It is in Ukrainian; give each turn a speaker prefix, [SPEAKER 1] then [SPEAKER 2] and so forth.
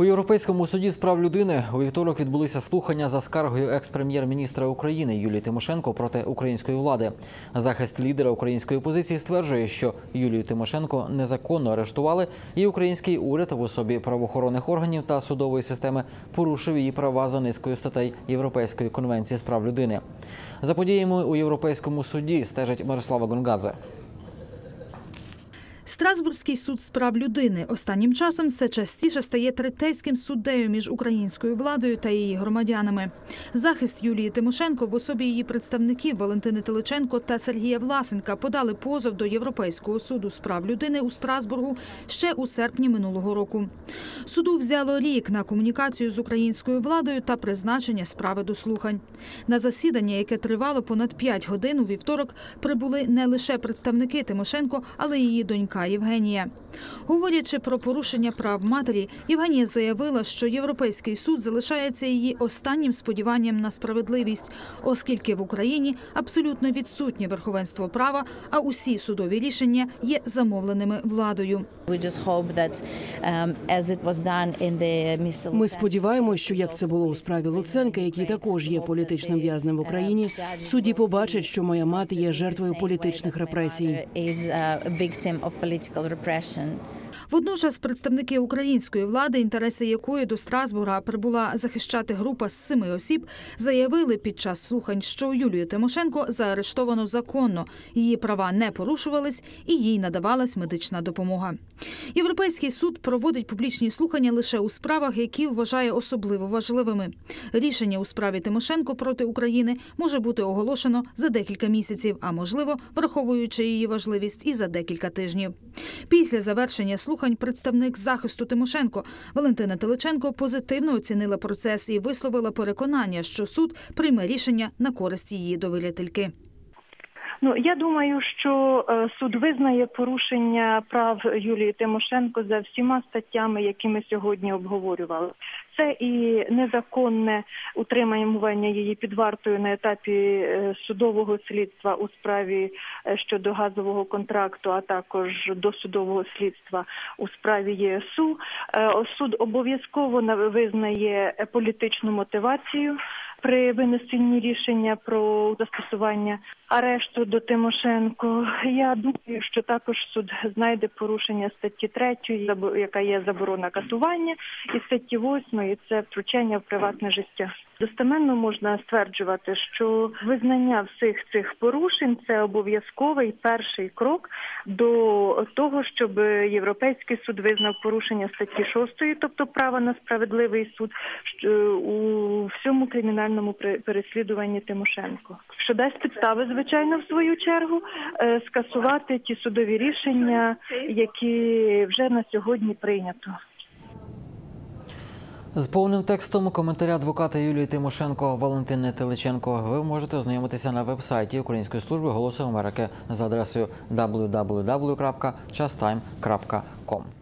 [SPEAKER 1] У Європейському суді з прав людини у вівторок відбулися слухання за скаргою екс-прем'єр-міністра України Юлії Тимошенко проти української влади. Захист лідера української опозиції стверджує, що Юлію Тимошенко незаконно арештували, і український уряд в особі правоохоронних органів та судової системи порушив її права за низкою статей Європейської конвенції з прав людини. За подіями у Європейському суді стежить Мирослава Гонгадзе.
[SPEAKER 2] Страсбурзький суд з прав людини останнім часом все частіше стає третейським суддею між українською владою та її громадянами. Захист Юлії Тимошенко в особі її представників Валентини Теличенко та Сергія Власенка подали позов до Європейського суду з прав людини у Страсбургу ще у серпні минулого року. Суду взяло рік на комунікацію з українською владою та призначення справи до слухань. На засідання, яке тривало понад 5 годин у вівторок, прибули не лише представники Тимошенко, але й її донька Євгенія. Говорячи про порушення прав матері, Євгенія заявила, що Європейський суд залишається її останнім сподіванням на справедливість, оскільки в Україні абсолютно відсутнє верховенство права, а усі судові рішення є замовленими владою.
[SPEAKER 3] Um.
[SPEAKER 4] Ми сподіваємось, що як це було у справі Луценка, який також є політичним в'язнем в Україні, судді побачать, що моя мати є жертвою політичних репресій.
[SPEAKER 3] political repression
[SPEAKER 2] Водночас представники української влади, інтереси якої до Страсбурга прибула захищати група з семи осіб, заявили під час слухань, що Юлію Тимошенко заарештовано законно, її права не порушувались і їй надавалась медична допомога. Європейський суд проводить публічні слухання лише у справах, які вважає особливо важливими. Рішення у справі Тимошенко проти України може бути оголошено за декілька місяців, а можливо, враховуючи її важливість, і за декілька тижнів. Після завершення слухань представник захисту Тимошенко Валентина Телеченко позитивно оцінила процес і висловила переконання, що суд прийме рішення на користь її довірительки.
[SPEAKER 5] Ну я думаю, що е, суд визнає порушення прав Юлії Тимошенко за всіма статтями, які ми сьогодні обговорювали. Це і незаконне утримання її під вартою на етапі е, судового слідства у справі е, щодо газового контракту, а також досудового слідства у справі ЄСУ. Суд обов'язково на- визнає політичну мотивацію при винесенні рішення про застосування арешту до Тимошенко. Я думаю, що також суд знайде порушення статті 3, яка є заборона катування, і статті 8 – це втручання в приватне життя. Достеменно можна стверджувати, що визнання всіх цих порушень це обов'язковий перший крок до того, щоб Європейський суд визнав порушення статті 6, тобто права на справедливий суд що всьому кримінальному переслідуванні Тимошенко, що дасть підстави, звичайно, в свою чергу е, скасувати ті судові рішення, які вже на сьогодні прийнято.
[SPEAKER 1] З повним текстом коментаря адвоката Юлії Тимошенко Валентини Теличенко ви можете ознайомитися на веб-сайті Української служби голосу Америки за адресою www.chastime.com.